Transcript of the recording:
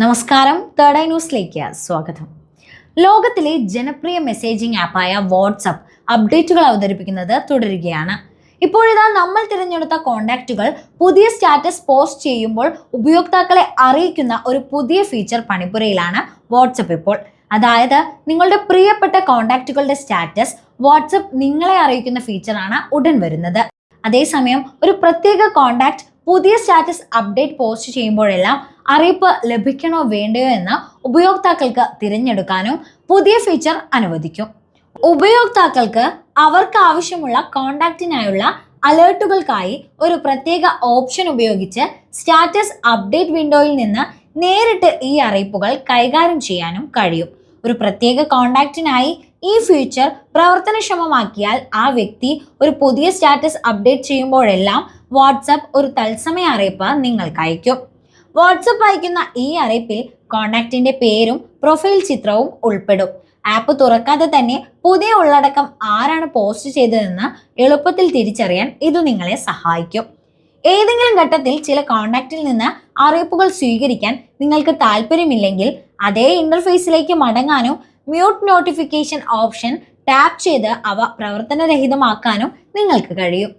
നമസ്കാരം. Third eye ന്യൂസിലേക്ക് സ്വാഗതം. ലോകത്തിലെ ജനപ്രിയ മെസ്സേജിംഗ് ആപ്പായ വാട്സപ്പ് അപ്ഡേറ്റുകൾ അവതരിപ്പിക്കുന്നത് തുടരുകയാണ്. ഇപ്പോഴിതാ നമ്മൾ തിരഞ്ഞെടുത്ത കോണ്ടാക്റ്റുകൾ പുതിയ സ്റ്റാറ്റസ് പോസ്റ്റ് ചെയ്യുമ്പോൾ ഉപയോക്താക്കളെ അറിയിക്കുന്ന ഒരു പുതിയ ഫീച്ചർ പണിപുരയിലാണ് വാട്സപ്പ് ഇപ്പോൾ. അതായത് നിങ്ങളുടെ പ്രിയപ്പെട്ട കോണ്ടാക്റ്റുകളുടെ സ്റ്റാറ്റസ് വാട്സപ്പ് നിങ്ങളെ അറിയിക്കുന്ന ഫീച്ചറാണ് ഉടൻ വരുന്നത്. അതേസമയം ഒരു പ്രത്യേക കോണ്ടാക്ട് പുതിയ സ്റ്റാറ്റസ് അപ്ഡേറ്റ് പോസ്റ്റ് ചെയ്യുമ്പോഴെല്ലാം അറിയിപ്പ് ലഭിക്കണോ വേണ്ടയോ എന്ന് ഉപയോക്താക്കൾക്ക് തിരഞ്ഞെടുക്കാനും പുതിയ ഫീച്ചർ അനുവദിക്കും. ഉപയോക്താക്കൾക്ക് അവർക്ക് ആവശ്യമുള്ള കോണ്ടാക്റ്റിനായുള്ള അലേർട്ടുകൾക്കായി ഒരു പ്രത്യേക ഓപ്ഷൻ ഉപയോഗിച്ച് സ്റ്റാറ്റസ് അപ്ഡേറ്റ് വിൻഡോയിൽ നിന്ന് നേരിട്ട് ഈ അറിയിപ്പുകൾ കൈകാര്യം ചെയ്യാനും കഴിയും. ഒരു പ്രത്യേക കോണ്ടാക്റ്റിനായി ഈ ഫീച്ചർ പ്രവർത്തനക്ഷമമാക്കിയാൽ ആ വ്യക്തി ഒരു പുതിയ സ്റ്റാറ്റസ് അപ്ഡേറ്റ് ചെയ്യുമ്പോഴെല്ലാം വാട്സപ്പ് ഒരു തത്സമയ അറിയിപ്പ് നിങ്ങൾക്ക് അയക്കും വാട്സപ്പ് അയക്കുന്ന ഈ അറിയിപ്പിൽ കോണ്ടാക്റ്റിന്റെ പേരും പ്രൊഫൈൽ ചിത്രവും ഉൾപ്പെടും. ആപ്പ് തുറക്കാതെ തന്നെ പുതിയ ഉള്ളടക്കം ആരാണ് പോസ്റ്റ് ചെയ്തതെന്ന് എളുപ്പത്തിൽ തിരിച്ചറിയാൻ ഇത് നിങ്ങളെ സഹായിക്കും. ഏതെങ്കിലും ഘട്ടത്തിൽ ചില കോണ്ടാക്റ്റിൽ നിന്ന് അറിയിപ്പുകൾ സ്വീകരിക്കാൻ നിങ്ങൾക്ക് താല്പര്യമില്ലെങ്കിൽ അതേ ഇന്റർഫേസിലേക്ക് മടങ്ങാനും മ്യൂട്ട് നോട്ടിഫിക്കേഷൻ ഓപ്ഷൻ ടാപ്പ് ചെയ്ത് അവ പ്രവർത്തനരഹിതമാക്കാനും നിങ്ങൾക്ക് കഴിയും.